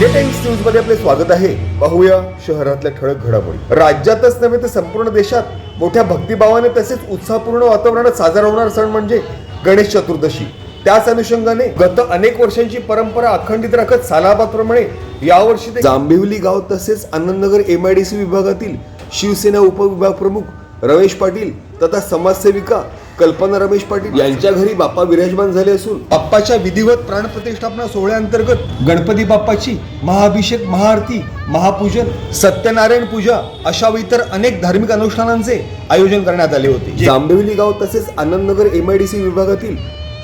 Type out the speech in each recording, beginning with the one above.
मध्ये आपले स्वागत आहे. पाहूया शहरातल्या ठळक घडामोडी. राज्यातच नव्हे तर संपूर्ण देशात मोठ्या भक्तिभावाने तसेच उत्साहपूर्ण वातावरणात साजरा होणारा सण म्हणजे गणेश चतुर्दशी. त्याच अनुषंगाने गत अनेक वर्षांची परंपरा अखंडित राखत सालाबादप्रमाणे यावर्षी ते जांभिवली गाव तसेच Anandnagar M I D C विभागातील शिवसेना उपविभाग प्रमुख रमेश पाटील तथा समाजसेविका कल्पना रमेश पाटील यांच्या घरी बाप्पा विराजमान झाले असून बाप्पाच्या विधिवत प्राणप्रतिष्ठापना सोहळ्याअंतर्गत गणपती बाप्पाची महाअभिषेक महाआरती महापूजन सत्यनारायण पूजा अशा इतर अनेक धार्मिक अनुष्ठानांचे आयोजन करण्यात आले होते. जांभिवली गाव तसेच आनंदनगर एमआयडीसी विभागातील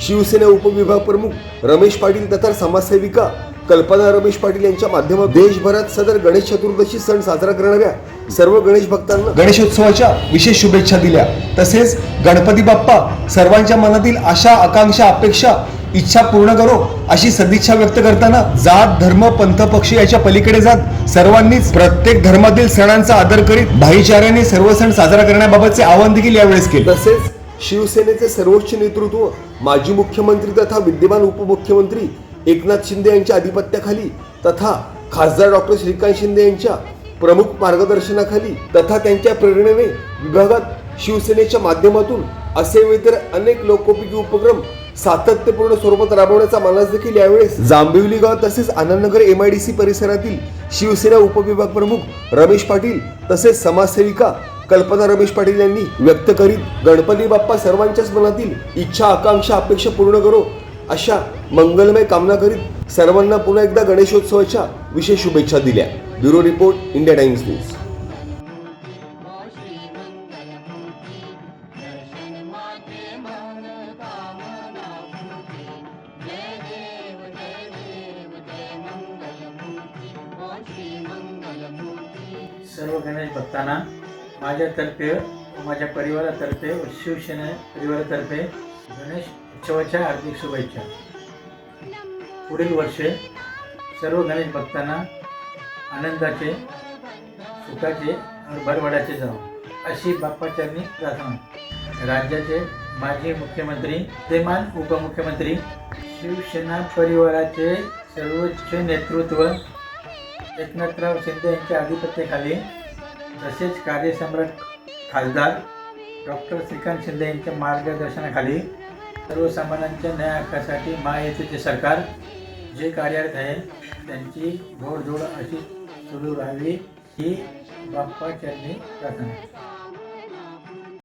शिवसेना उपविभाग प्रमुख रमेश पाटील तथा समाजसेविका कल्पना रमेश पाटील यांच्या माध्यमातून देशभरात सदर गणेश चतुर्दशी सण साजरा करणाऱ्या सर्व गणेश भक्तांना गणेशोत्सवाच्या विशेष शुभेच्छा दिल्या. तसेच गणपती बाप्पा सर्वांच्या मनातील आशा आकांक्षा अपेक्षा इच्छा पूर्ण करो अशी सदिच्छा व्यक्त करताना जात धर्म पंथ पक्ष याच्या पलीकडे जात सर्वांनीच प्रत्येक धर्मातील सणांचा आदर करीत भाईचाऱ्याने सर्व सण साजरा करण्याबाबतचे आवाहन देखील यावेळेस केले. तसेच शिवसेनेचे सर्वोच्च नेतृत्व माजी मुख्यमंत्री तथा विद्यमान उपमुख्यमंत्री एकनाथ शिंदे यांच्या अधिपत्याखाली तथा खासदार डॉक्टर श्रीकांत शिंदे यांच्या प्रमुख मार्गदर्शनाखाली तथा त्यांच्या प्रेरणेने विभागात शिवसेनेच्या माध्यमातून असे इतर अनेक लोकोपयोगी उपक्रम सातत्यपूर्ण स्वरूपात राबवण्याचा मानस देखील यावेळेस जांभिवली गाव तसेच Anandnagar M I D C परिसरातील शिवसेना उपविभाग प्रमुख रमेश पाटील तसेच समाजसेविका कल्पना रमेश पाटील यांनी व्यक्त करीत गणपती बाप्पा सर्वांच्याच मनातील इच्छा आकांक्षा अपेक्षा पूर्ण करो अशा मंगलमय कामना करीत सर्वांना पुन्हा एकदा गणेशोत्सवाच्या विशेष शुभेच्छा दिल्या. Bureau report India Times news. सर्व गणेश भक्तांना माझ्यातर्फे माझ्या परिवारातर्फे व शिवसेना परिवारातर्फे गणेश उत्सवाच्या हार्दिक शुभेच्छा. पुढील वर्षे सर्व गणेश भक्तांना आनंदाचे सुखाचे आणि भरभराचे जावं अशी बाप्पाचरणी प्रार्थना. राज्याचे माजी मुख्यमंत्री विद्यमान उपमुख्यमंत्री शिवसेना परिवाराचे सर्वोच्च नेतृत्व एकनाथराव शिंदे यांच्या आधिपत्याखाली तसेच कार्यसम्राट खासदार डॉक्टर श्रीकांत शिंदे यांच्या मार्गदर्शनाखाली सर्वसामान्यांच्या न्याय हक्कासाठी महायुतीचे सरकार जे कार्यरत आहे त्यांची घोडदोड अशी सुरू राहावी ही बाप्पा प्रार्थना